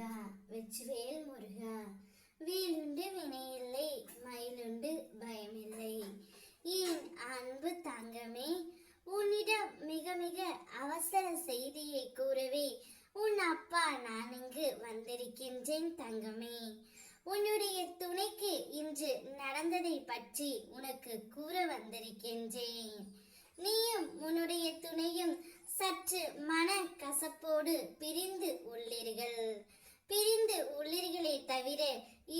முருகா வெற்றிவேல் முருகா. வேலுண்டு வினையில்லை மயிலுண்டு பயமில்லை. என் அன்பு தங்கமே உன்னிடம் மிக மிக அவசர செய்தியை கூறவே உன் அப்பா நான் இங்கு வந்திருக்கின்றேன் தங்கமே. உன்னுடைய துணைக்கு இன்று நடந்ததை பற்றி உனக்கு கூற வந்திருக்கின்றேன். நீயும் உன்னுடைய துணையும் சற்று மன கசப்போடு பிரிந்து பிரிந்து தவிர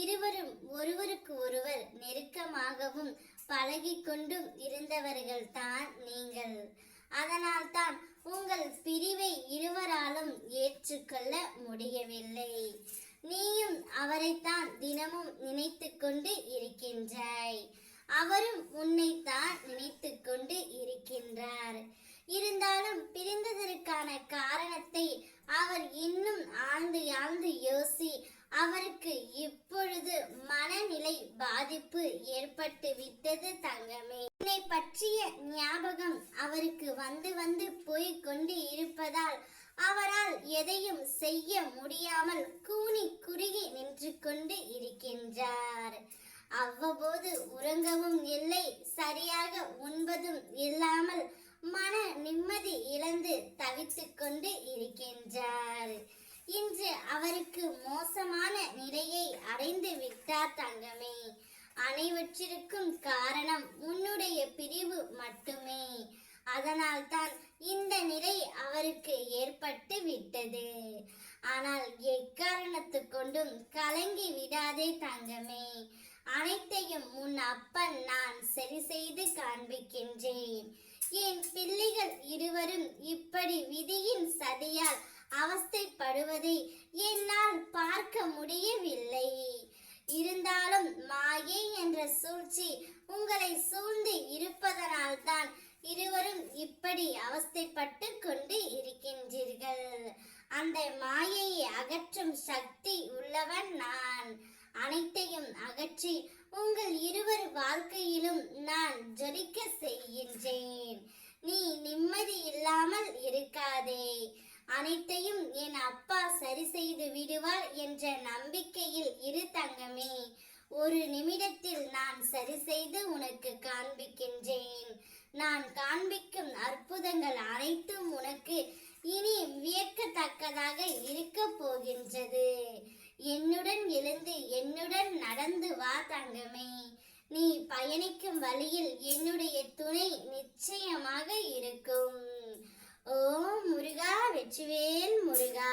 இருவரும் ஒருவருக்கு ஒருவர் நெருக்கமாகவும் பழகி கொண்டும் இருந்தவர்கள் தான் நீங்கள். அதனால் தான் உங்கள் பிரிவை இருவராலும் ஏற்றுக்கொள்ள முடியவில்லை. நீயும் அவரைத்தான் தினமும் நினைத்து கொண்டு இருக்கின்றாய். அவரும் உன்னைத்தான் நினைத்து கொண்டு இருக்கின்றார். இருந்தாலும் பிரி அவர் இன்னும் ஆழ்ந்து ஆழ்ந்து யோசி அவருக்கு இப்பொழுது மனநிலை பாதிப்பு ஏற்பட்டு விட்டது தங்கமே. என்னை பற்றிய ஞாபகம் அவருக்கு வந்து வந்து போய்கொண்டு இருப்பதால் அவரால் எதையும் செய்ய முடியாமல் கூனி குறுகி நின்று கொண்டு இருக்கின்றார். அவ்வப்போது உறங்கவும் இல்லை சரியாக உண்பதும் இல்லாமல் மன நிம்மதி இழந்து தவித்துக் கொண்டு இருக்கின்றார். இன்று அவருக்கு மோசமான நிலையை அடைந்து விட்டார் தங்கமே. அனைவற்றிற்கும் காரணம் உன்னுடைய பிரிவு மட்டுமே. அதனால்தான் இந்த நிலை அவருக்கு ஏற்பட்டு விட்டது. ஆனால் எக்காரணத்து கொண்டும் கலங்கி விடாதே தங்கமே. அனைத்தையும் உன் அப்பன் நான் சரி செய்து காண்பிக்கின்றேன். என் பிள்ளைகள் இருவரும் இப்படி விதியின் சதியால் அவஸ்தைப்படுவதை என்னால் பார்க்க முடியவில்லை. இருந்தாலும் மாயை என்ற சூழ்ச்சி உங்களை சூழ்ந்து இருப்பதனால்தான் இருவரும் இப்படி அவஸ்தைப்பட்டு கொண்டு இருக்கின்றீர்கள். அந்த மாயையை அகற்றும் சக்தி உள்ளவன் நான். அனைத்தையும் அகற்றி உங்கள் இருவர் வாழ்க்கையிலும் நான் ஜொலிக்க செய்கின்றேன். நீ நிம்மதி இல்லாமல் இருக்காதே. அனைத்தையும் என் அப்பா சரி செய்து விடுவார் என்ற நம்பிக்கையில் இரு தங்கமே. ஒரு நிமிடத்தில் நான் சரி செய்து உனக்கு காண்பிக்கின்றேன். நான் காண்பிக்கும் அற்புதங்கள் அனைத்தும் உனக்கு இனி வியக்கத்தக்கதாக இருக்க போகின்றது. என்னுடன் எழுந்து என்னுடன் நடந்து வா தங்கமே. நீ பயணிக்கும் வழியில் என்னுடைய துணை நிச்சயமாக இருக்கும். ஓம் முருகா வெற்றிவேல் முருகா.